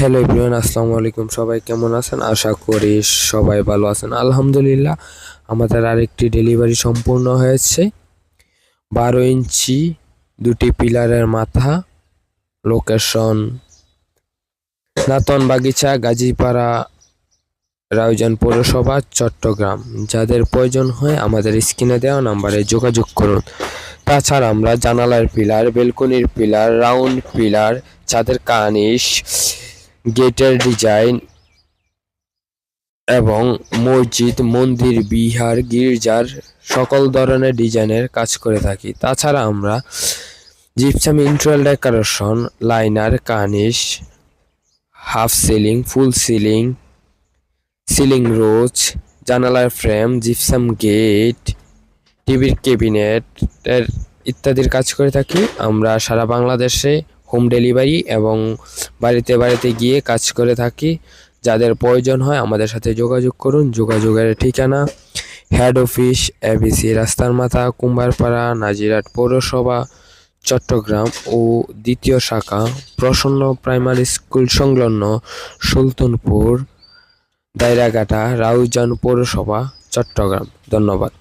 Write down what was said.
Hello everyone, আসসালামু আলাইকুম। সবাই কেমন আছেন? আশা করি সবাই ভালো আছেন। আলহামদুলিল্লাহ, আমাদের আরেকটি ডেলিভারি সম্পূর্ণ হয়েছে। বারো ইঞ্চি দুটি পিলারের মাথা, লোকেশন নাতন বাগিচা, গাজীপাড়া, রাউজান পৌরসভা, চট্টগ্রাম। যাদের প্রয়োজন হয় আমাদের স্ক্রিনে দেওয়া নাম্বারে যোগাযোগ করুন। তাছাড়া আমরা জানালার পিলার, বেলকনির পিলার, রাউন্ড পিলার, চাঁদের কানিশ গেটের ডিজাইন এবং মসজিদ, মন্দির, বিহার, গির্জার সকল ধরনের ডিজাইনের কাজ করে থাকি। তাছাড়া আমরা gypsum ইন্ট্রাল decoration liner কানিশ half ceiling full ceiling ceiling rose জানালার ফ্রেম জিপসাম গেট টিভির ক্যাবিনেট ইত্যাদির কাজ করে থাকি। আমরা সারা বাংলাদেশে হোম ডেলিভারি এবং বাড়িতে বাড়িতে গিয়ে কাজ করে থাকি। যাদের প্রয়োজন হয় আমাদের সাথে যোগাযোগ করুন। যোগাযোগের ঠিকানা হেড অফিস এবিসি রাস্তার মাথা কুম্বারপাড়া নাজিরাট পৌরসভা, চট্টগ্রাম ও দ্বিতীয় শাখা, প্রসন্ন প্রাইমারি স্কুল সংলগ্ন সুলতানপুর, দায়রাঘাটা, রাউজান পৌরসভা, চট্টগ্রাম। ধন্যবাদ।